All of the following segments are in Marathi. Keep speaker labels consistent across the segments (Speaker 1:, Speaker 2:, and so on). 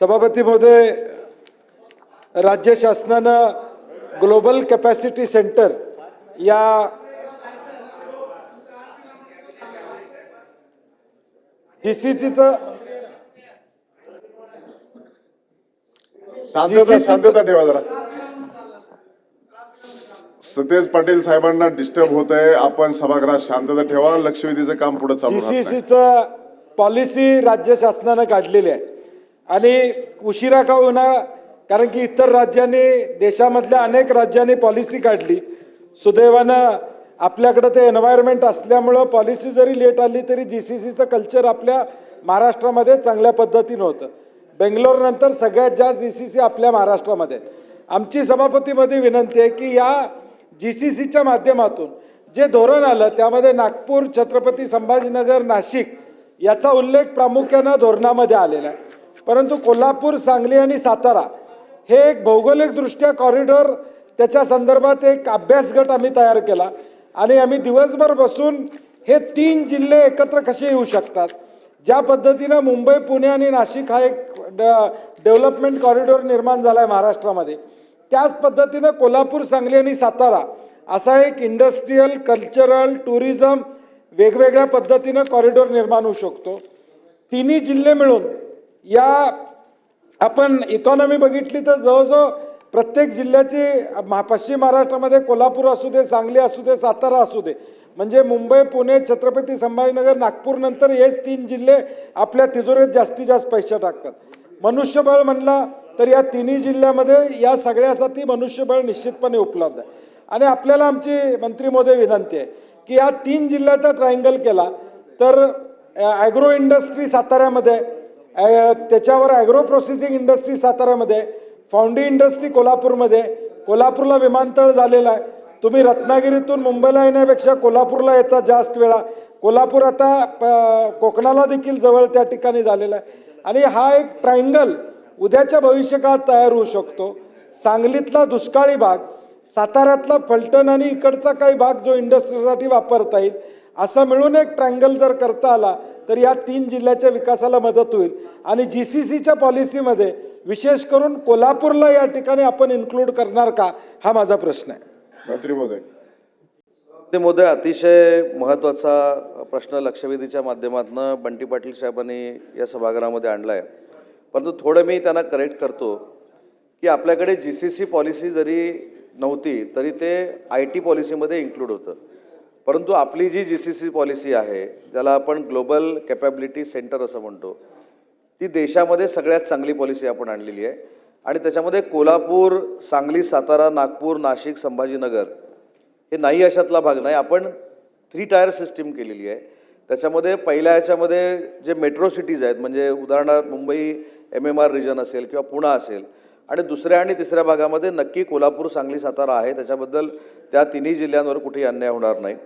Speaker 1: सभापती महोदय राज्य शासनानं ग्लोबल कॅपॅसिटी सेंटर या जी सी सीचं
Speaker 2: शांतता शांतता ठेवा जरा. सतेज पाटील साहेबांना डिस्टर्ब होत आहे. आपण सभागृहात शांतता ठेवा. लक्षवेधीचं काम पुढे चालू राहत
Speaker 1: सी. सीचं पॉलिसी राज्य शासनानं काढलेली आहे. आणि उशिरा का होणार कारण की इतर राज्यांनी देशामधल्या अनेक राज्यांनी पॉलिसी काढली. सुदैवानं आपल्याकडं ते एन्व्हायरमेंट असल्यामुळं पॉलिसी जरी लेट आली तरी जी सी सीचं कल्चर आपल्या महाराष्ट्रामध्ये चांगल्या पद्धतीनं होतं. बेंगलोरनंतर सगळ्यात जास्त जी सी सी आपल्या महाराष्ट्रामध्ये. आमची सभापतीमध्ये विनंती आहे की या जी सी सीच्या माध्यमातून जे धोरण आलं त्यामध्ये नागपूर छत्रपती संभाजीनगर नाशिक याचा उल्लेख प्रामुख्यानं धोरणामध्ये आलेला आहे. परंतु कोल्हापूर सांगली आणि सातारा हे एक भौगोलिकदृष्ट्या कॉरिडॉर त्याच्या संदर्भात एक अभ्यास गट आम्ही तयार केला. आणि आम्ही दिवसभर बसून हे तीन जिल्हे एकत्र कसे येऊ शकतात? ज्या पद्धतीनं मुंबई पुणे आणि नाशिक हा एक ड- डेव्हलपमेंट कॉरिडॉर निर्माण झाला आहे महाराष्ट्रामध्ये. त्याच पद्धतीनं कोल्हापूर सांगली आणि सातारा असा एक इंडस्ट्रीयल कल्चरल टुरिझम वेगवेगळ्या पद्धतीनं कॉरिडॉर निर्माण होऊ शकतो. तिन्ही जिल्हे मिळून या आपण इकॉनॉमी बघितली तर जवळजवळ प्रत्येक जिल्ह्याची महा- पश्चिम महाराष्ट्रामध्ये कोल्हापूर असू दे सांगली असू दे सातारा असू दे म्हणजे मुंबई पुणे छत्रपती संभाजीनगर नागपूरनंतर हेच तीन जिल्हे आपल्या तिजोरीत जास्तीत जास्त पैसे टाकतात. मनुष्यबळ म्हणला तर या तिन्ही जिल्ह्यामध्ये या सगळ्यासाठी मनुष्यबळ निश्चितपणे उपलब्ध आहे. आणि आपल्याला आमची मंत्री मोदी विनंती आहे की या तीन जिल्ह्याचा ट्रायंगल केला तर ॲग्रो इंडस्ट्री साताऱ्यामध्ये त्याच्यावर ॲग्रो प्रोसेसिंग इंडस्ट्री साताऱ्यामध्ये फाउंड्री इंडस्ट्री कोल्हापूरमध्ये कोल्हापूरला विमानतळ झालेला आहे. तुम्ही रत्नागिरीतून मुंबईला येण्यापेक्षा कोल्हापूरला येतात जास्त वेळा. कोल्हापूर आता प कोकणाला देखील जवळ त्या ठिकाणी झालेला आहे. आणि हा एक ट्रायंगल उद्याच्या भविष्यकाळात तयार होऊ शकतो. सांगलीतला दुष्काळी भाग साताऱ्यातला फलटण आणि इकडचा काही भाग जो इंडस्ट्रीसाठी वापरता येईल असं मिळून एक ट्रँगल जर करता आला तर या तीन जिल्ह्याच्या विकासाला मदत होईल. आणि जी सी सीच्या पॉलिसीमध्ये विशेष करून कोल्हापूरला या ठिकाणी आपण इन्क्लूड करणार का हा माझा प्रश्न आहे.
Speaker 2: मंत्री महोदय.
Speaker 3: ते मोदय अतिशय महत्त्वाचा प्रश्न लक्षवेधीच्या माध्यमातून बंटी पाटील साहेबांनी या सभागृहामध्ये आणला आहे परंतु थोडं मी त्यांना करेक्ट करतो की आपल्याकडे जी सी सी पॉलिसी जरी नव्हती तरी ते आय टी पॉलिसीमध्ये इन्क्लूड होतं. परंतु आपली जी जी सी सी पॉलिसी आहे ज्याला आपण ग्लोबल कॅपॅबिलिटी सेंटर असं म्हणतो ती देशामध्ये सगळ्यात चांगली पॉलिसी आपण आणलेली आहे. आणि त्याच्यामध्ये कोल्हापूर सांगली सातारा नागपूर नाशिक संभाजीनगर हे नाही अशातला भाग नाही. आपण थ्री टायर सिस्टीम केलेली आहे. त्याच्यामध्ये पहिल्या ह्याच्यामध्ये जे मेट्रो सिटीज आहेत म्हणजे उदाहरणार्थ Mumbai M M R region असेल किंवा पुणा असेल आणि दुसऱ्या आणि तिसऱ्या भागामध्ये नक्की कोल्हापूर सांगली सातारा आहे. त्याच्याबद्दल त्या तिन्ही जिल्ह्यांवर कुठेही अन्याय होणार नाही.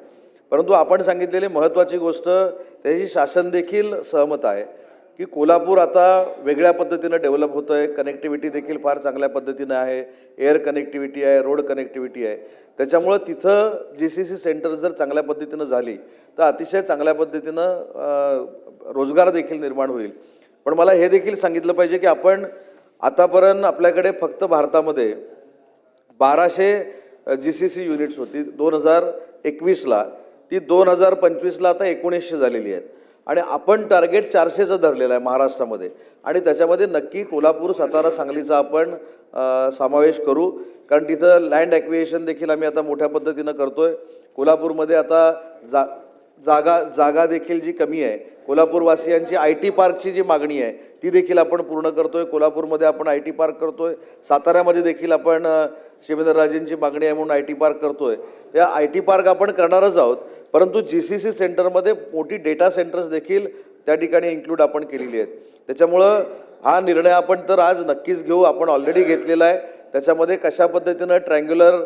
Speaker 3: परंतु आपण सांगितलेली महत्त्वाची गोष्ट त्याची शासन देखील सहमत आहे की कोल्हापूर आता वेगळ्या पद्धतीनं डेव्हलप होतं आहे कनेक्टिव्हिटी देखील फार चांगल्या पद्धतीनं आहे. एअर कनेक्टिव्हिटी आहे रोड कनेक्टिव्हिटी आहे. त्याच्यामुळं तिथं जी सी सी सेंटर जर चांगल्या पद्धतीनं झाली तर अतिशय चांगल्या पद्धतीनं रोजगार देखील निर्माण होईल. पण मला हे देखील सांगितलं पाहिजे की आपण आतापर्यंत आपल्याकडे फक्त भारतामध्ये बाराशे जी सी सी युनिट्स होती. दोन हजार एकवीसला ती दोन हजार पंचवीसला आता एकोणीसशे झालेली आहेत आणि आपण टार्गेट चारशेचं धरलेलं आहे महाराष्ट्रामध्ये. आणि त्याच्यामध्ये नक्की कोल्हापूर सातारा सांगलीचा आपण समावेश करू. कारण तिथं लँड ॲक्विएशन देखील आम्ही आता मोठ्या पद्धतीनं करतो आहे कोल्हापूरमध्ये आता जा जागा जागा देखील जी कमी आहे कोल्हापूरवासियांची आय टी पार्कची जी मागणी आहे ती देखील आपण पूर्ण करतो आहे कोल्हापूरमध्ये आपण आय टी पार्क करतो आहे साताऱ्यामध्ये देखील आपण शिवेंद्रराजेंची मागणी आहे म्हणून आय टी पार्क करतो आहे त्या आय टी पार्क आपण करणारच आहोत परंतु जी सी सी सेंटरमध्ये मोठी डेटा सेंटर्स देखील त्या ठिकाणी इन्क्लूड आपण केलेली आहेत. त्याच्यामुळं हा निर्णय आपण तर आज नक्कीच घेऊ आपण ऑलरेडी घेतलेला आहे. त्याच्यामध्ये कशा पद्धतीनं ट्रँग्युलर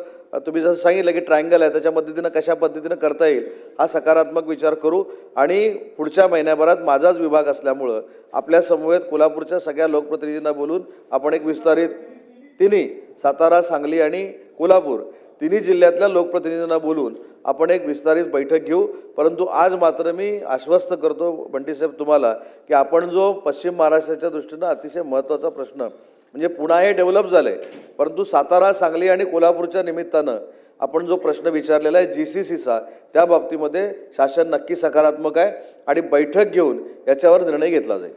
Speaker 3: तुम्ही जसं सांगितलं की ट्रायंगल आहे त्याच्या पद्धतीनं कशा पद्धतीनं करता येईल हा सकारात्मक विचार करू. आणि पुढच्या महिन्याभरात माझाच विभाग असल्यामुळं आपल्या समवेत कोल्हापूरच्या सगळ्या लोकप्रतिनिधींना बोलून आपण एक विस्तारित तिन्ही सातारा सांगली आणि कोल्हापूर तिन्ही जिल्ह्यातल्या लोकप्रतिनिधींना बोलून आपण एक विस्तारित बैठक घेऊ. परंतु आज मात्र मी आश्वस्त करतो बंटीसाहेब तुम्हाला की आपण जो पश्चिम महाराष्ट्राच्या दृष्टीनं अतिशय महत्त्वाचा प्रश्न म्हणजे पुन्हा हे डेव्हलप झालं आहे परंतु सातारा सांगली आणि कोल्हापूरच्या निमित्तानं आपण जो प्रश्न विचारलेला आहे जी सी सीचा त्या बाबतीमध्ये शासन नक्की सकारात्मक आहे आणि बैठक घेऊन याच्यावर निर्णय घेतला जाईल.